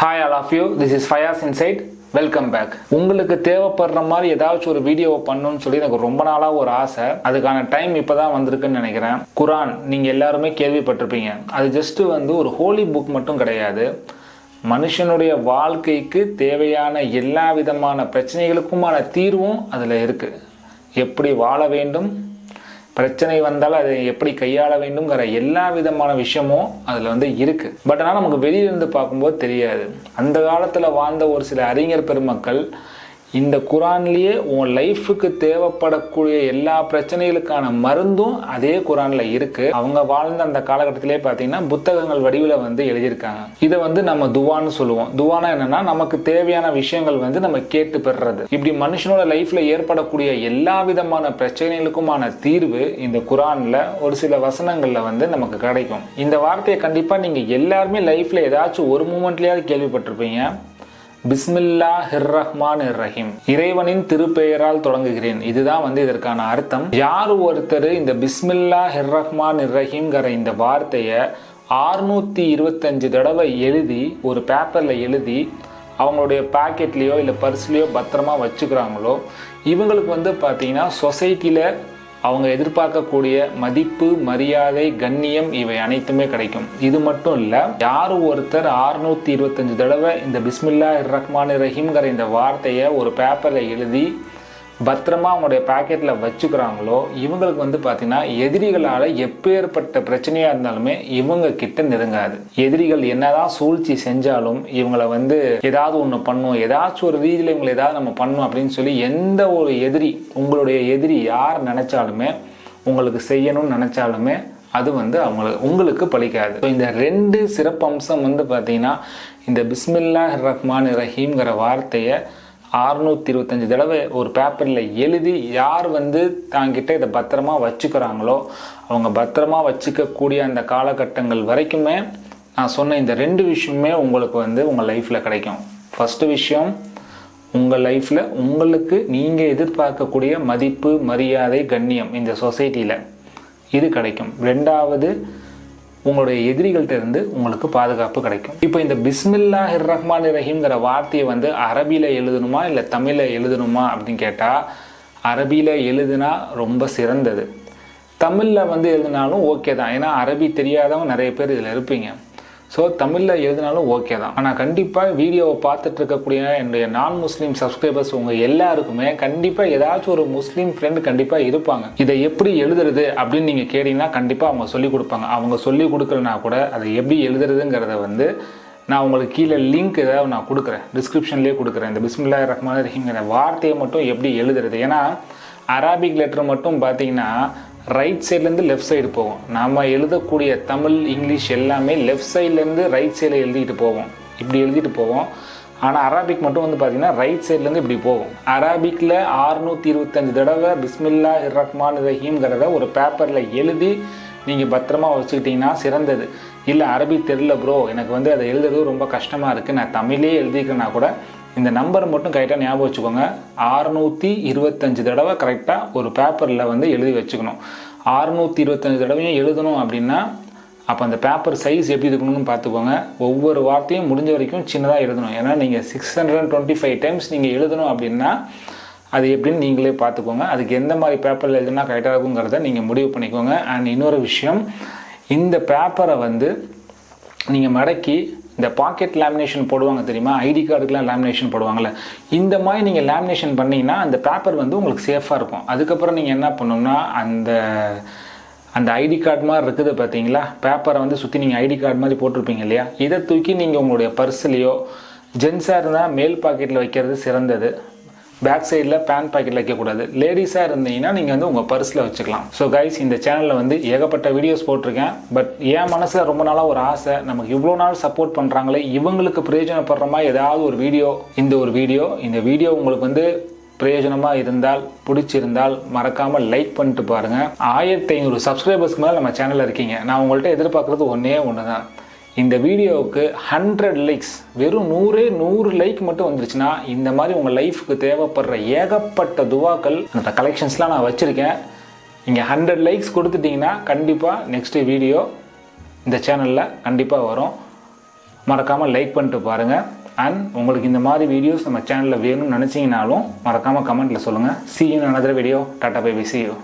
Hi all of you this is Fayaz insight welcome back உங்களுக்கு தேவைப்படுற மாதிரி ஏதாச்சும் ஒரு வீடியோவை பண்ணணும்னு சொல்லி எனக்கு ரொம்ப நாளாக ஒரு ஆசை. அதுக்கான டைம் இப்போ தான் வந்திருக்குன்னு நினைக்கிறேன். குரான் நீங்கள் எல்லாருமே கேள்விப்பட்டிருப்பீங்க. அது ஜஸ்ட்டு வந்து ஒரு ஹோலி புக் மட்டும் கிடையாது. மனுஷனுடைய வாழ்க்கைக்கு தேவையான எல்லா விதமான பிரச்சனைகளுக்குமான தீர்வும் அதில் இருக்குது எப்படி வாழ வேண்டும் பிரச்சனை வந்தால் அதை எப்படி கையாள வேண்டும்ங்கிற எல்லா விதமான விஷயமும் அதில் வந்து இருக்குது பட் ஆனால் நமக்கு வெளியிலிருந்து பார்க்கும்போது தெரியாது. அந்த காலத்தில் வாழ்ந்த ஒரு சில அறிஞர் பெருமக்கள் இந்த குரான்லேயே உன் லைஃபுக்கு தேவைப்படக்கூடிய எல்லா பிரச்சனைகளுக்கான மருந்தும் அதே குரானில் இருக்குது அவங்க வாழ்ந்த அந்த காலகட்டத்திலே பார்த்தீங்கன்னா புத்தகங்கள் வடிவில் வந்து எழுதியிருக்காங்க. இதை வந்து நம்ம துவான்னு சொல்லுவோம். துவானா என்னன்னா நமக்கு தேவையான விஷயங்கள் வந்து நம்ம கேட்டு பெறுறது. இப்படி மனுஷனோட லைஃப்பில் ஏற்படக்கூடிய எல்லா விதமான பிரச்சனைகளுக்குமான தீர்வு இந்த குரான்ல ஒரு சில வசனங்களில் வந்து நமக்கு கிடைக்கும். இந்த வார்த்தையை கண்டிப்பாக நீங்கள் எல்லாருமே லைஃப்பில் ஏதாச்சும் ஒரு மூமெண்ட்லேயாவது கேள்விப்பட்டிருப்பீங்க. பிஸ்மில்லா ஹிர்ரஹ்மான் ரஹீம் இறைவனின் திருப்பெயரால் தொடங்குகிறேன். இதுதான் வந்து இதற்கான அர்த்தம். யார் ஒருத்தர் இந்த பிஸ்மில்லா ஹிர்ரஹ்மான் ரஹீம்ங்கிற இந்த வார்த்தையை ஆறுநூத்தி இருபத்தஞ்சு தடவை எழுதி ஒரு பேப்பர்ல எழுதி அவங்களுடைய பாக்கெட்லேயோ இல்லை பர்ஸ்லேயோ பத்திரமா வச்சுக்கிறாங்களோ இவங்களுக்கு வந்து பார்த்தீங்கன்னா சொசைட்டியில் அவங்க எதிர்பார்க்கக்கூடிய மதிப்பு மரியாதை கண்ணியம் இவை அனைத்துமே கிடைக்கும். இது மட்டும் இல்லை யார் ஒருத்தர் அறுநூத்தி இருபத்தஞ்சு தடவை இந்த பிஸ்மில்லா ரஹ்மான் ரஹீம்ங்கிற இந்த வார்த்தையை ஒரு பேப்பரில் எழுதி பத்திரமா அவங்களுடைய பாக்கெட்டில் வச்சுக்கிறாங்களோ இவங்களுக்கு வந்து பார்த்தீங்கன்னா எதிரிகளால் எப்பேற்பட்ட பிரச்சனையாக இருந்தாலுமே இவங்க கிட்ட நெருங்காது. எதிரிகள் என்னதான் சூழ்ச்சி செஞ்சாலும் இவங்களை வந்து ஏதாவது ஒன்று பண்ணும் ஏதாச்சும் ஒரு ரீதியில் இவங்களை ஏதாவது நம்ம பண்ணும் அப்படின்னு சொல்லி எந்த ஒரு எதிரி உங்களுடைய எதிரி யார் நினைச்சாலுமே உங்களுக்கு செய்யணும்னு நினைச்சாலுமே அது வந்து அவங்களுக்கு உங்களுக்கு பழிக்காது. இந்த ரெண்டு சிறப்பம்சம் வந்து பார்த்தீங்கன்னா இந்த பிஸ்மில்லா ரஹ்மான் ரஹீம்ங்கிற வார்த்தையை அறுநூத்தி இருபத்தஞ்சு தடவை ஒரு பேப்பரில் எழுதி யார் வந்து தாங்கிட்ட இதை பத்திரமா வச்சுக்கிறாங்களோ அவங்க பத்திரமா வச்சுக்கக்கூடிய அந்த காலகட்டங்கள் வரைக்குமே நான் சொன்ன இந்த ரெண்டு விஷயமே உங்களுக்கு வந்து உங்கள் லைஃப்பில் கிடைக்கும். ஃபஸ்ட்டு விஷயம் உங்கள் லைஃப்பில் உங்களுக்கு நீங்கள் எதிர்பார்க்கக்கூடிய மதிப்பு மரியாதை கண்ணியம் இந்த சொசைட்டியில் இது கிடைக்கும். ரெண்டாவது உங்களுடைய எதிரிகள்கிட்ட இருந்து உங்களுக்கு பாதுகாப்பு கிடைக்கும். இப்போ இந்த பிஸ்மில்லா ஹிர் ரஹ்மான் ரஹீம்ங்கிற வார்த்தையை வந்து அரபியில் எழுதணுமா இல்லை தமிழில் எழுதணுமா அப்படின்னு கேட்டால் அரபியில் எழுதுனா ரொம்ப சிறந்தது. தமிழில் வந்து எழுதினாலும் ஓகே தான். ஏன்னா அரபி தெரியாதவங்க நிறைய பேர் இதில் இருப்பீங்க. ஸோ தமிழில் எழுதினாலும் ஓகே தான். ஆனால் கண்டிப்பாக வீடியோவை பார்த்துட்டு இருக்கக்கூடிய என்னுடைய நான் முஸ்லீம் சப்ஸ்கிரைபர்ஸ் உங்கள் எல்லாருக்குமே கண்டிப்பாக ஏதாச்சும் ஒரு முஸ்லீம் ஃப்ரெண்டு கண்டிப்பாக இருப்பாங்க. இதை எப்படி எழுதுறது அப்படின்னு நீங்கள் கேட்டீங்கன்னா கண்டிப்பாக அவங்க சொல்லிக் கொடுப்பாங்க. அவங்க சொல்லி கொடுக்கலனா கூட அதை எப்படி எழுதுறதுங்கிறத வந்து நான் உங்களுக்கு கீழே லிங்க் ஏதாவது நான் கொடுக்குறேன். டிஸ்கிரிப்ஷன்லேயே கொடுக்குறேன். இந்த பிஸ்மில்லா ரஹ்மான் ரஹீம்ங்கிற வார்த்தையை மட்டும் எப்படி எழுதுறது? ஏன்னா அராபிக் லெட்டர் மட்டும் பார்த்தீங்கன்னா ரைட் சைட்லேருந்து லெஃப்ட் சைடு போவோம் நாம் எழுதக்கூடிய தமிழ் இங்கிலீஷ் எல்லாமே லெஃப்ட் சைட்லேருந்து ரைட் சைடில் எழுதிட்டு போவோம். இப்படி எழுதிட்டு போவோம். ஆனால் அராபிக் மட்டும் வந்து பார்த்தீங்கன்னா ரைட் சைட்லேருந்து இப்படி போகும். அராபிக்கில் ஆறுநூற்றி இருபத்தஞ்சு தடவை பிஸ்மில்லா ரஹ்மான் ரஹீம்ங்கிறத ஒரு பேப்பரில் எழுதி நீங்கள் பத்திரமா வச்சுக்கிட்டிங்கன்னா சிறந்தது. இல்லை அரபி தெரில ப்ரோ எனக்கு வந்து அதை எழுதுறது ரொம்ப கஷ்டமாக இருக்குது நான் தமிழே எழுதிக்கிறேன்னா கூட இந்த நம்பர் மட்டும் கரெக்டாக ஞாபகம் வச்சுக்கோங்க. அறுநூற்றி இருபத்தஞ்சு தடவை கரெக்டாக ஒரு பேப்பரில் வந்து எழுதி வச்சுக்கணும். அறுநூற்றி இருபத்தஞ்சு தடவையும் எழுதணும் அப்படின்னா அப்போ அந்த பேப்பர் சைஸ் எப்படி இருக்கணும்னு பார்த்துக்கோங்க. ஒவ்வொரு வார்த்தையும் முடிஞ்ச வரைக்கும் சின்னதாக எழுதணும். ஏன்னா நீங்கள் six hundred and twenty five times நீங்கள் எழுதணும் அப்படின்னா அது எப்படின்னு நீங்களே பார்த்துக்கோங்க. அதுக்கு எந்த மாதிரி பேப்பரில் எழுதுனா கரெக்டாக இருக்குங்கிறத நீங்கள் முடிவு பண்ணிக்கோங்க. அண்ட் இன்னொரு விஷயம் இந்த பேப்பரை வந்து நீங்கள் மடக்கி இந்த பாக்கெட் லேமினேஷன் போடுவாங்க தெரியுமா? ஐடி கார்டுக்கெலாம் லேமினேஷன் போடுவாங்கள்ல இந்த மாதிரி நீங்கள் லேமினேஷன் பண்ணிங்கன்னா அந்த பேப்பர் வந்து உங்களுக்கு சேஃபாக இருக்கும். அதுக்கப்புறம் நீங்கள் என்ன பண்ணணும்னா அந்த அந்த ஐடி கார்டு மாதிரி இருக்குது பார்த்தீங்களா? பேப்பரை வந்து சுற்றி நீங்கள் ஐடி கார்டு மாதிரி போட்டிருப்பீங்க இல்லையா? இதை தூக்கி நீங்கள் உங்களுடைய பர்ஸ்லேயோ ஜென்ஸாக இருந்தால் மேல் பாக்கெட்டில் வைக்கிறது சிறந்தது. பேக் சைடில் பேண்ட் பாக்கெட்டில் வைக்கக்கூடாது. லேடிஸாக இருந்தீங்கன்னா நீங்கள் வந்து உங்கள் பர்ஸில் வச்சுக்கலாம். ஸோ கைஸ் இந்த சேனலில் வந்து ஏகப்பட்ட வீடியோஸ் போட்டிருக்கேன். பட் என் மனசில் ரொம்ப நாளாக ஒரு ஆசை நமக்கு இவ்வளோ நாள் சப்போர்ட் பண்ணுறாங்களே இவங்களுக்கு பிரயோஜனப்படுற மாதிரி ஏதாவது ஒரு வீடியோ இந்த ஒரு வீடியோ இந்த வீடியோ உங்களுக்கு வந்து பிரயோஜனமாக இருந்தால் பிடிச்சிருந்தால் மறக்காமல் லைக் பண்ணிட்டு பாருங்கள் ஆயிரத்தி ஐநூறு சப்ஸ்கிரைபர்ஸ்க்கு மேலே நம்ம சேனலில் இருக்கீங்க. நான் உங்கள்கிட்ட எதிர்பார்க்குறது ஒன்றே ஒன்று தான் இந்த வீடியோவுக்கு ஹண்ட்ரட் லைக்ஸ் வெறும் நூறே நூறு லைக் மட்டும் வந்துருச்சுன்னா இந்த மாதிரி உங்கள் லைஃபுக்கு தேவைப்படுற ஏகப்பட்ட துவாக்கள் அந்த கலெக்ஷன்ஸ்லாம் நான் வச்சுருக்கேன். இங்கே ஹண்ட்ரட் லைக்ஸ் கொடுத்துட்டிங்கன்னா கண்டிப்பாக நெக்ஸ்ட் வீடியோ இந்த சேனலில் கண்டிப்பாக வரும். மறக்காமல் லைக் பண்ணிட்டு பாருங்கள் அண்ட் உங்களுக்கு இந்த மாதிரி வீடியோஸ் நம்ம சேனலில் வேணும்னு நினச்சிங்கனாலும் மறக்காமல் கமெண்ட்டில் சொல்லுங்கள் see you video tata bye see you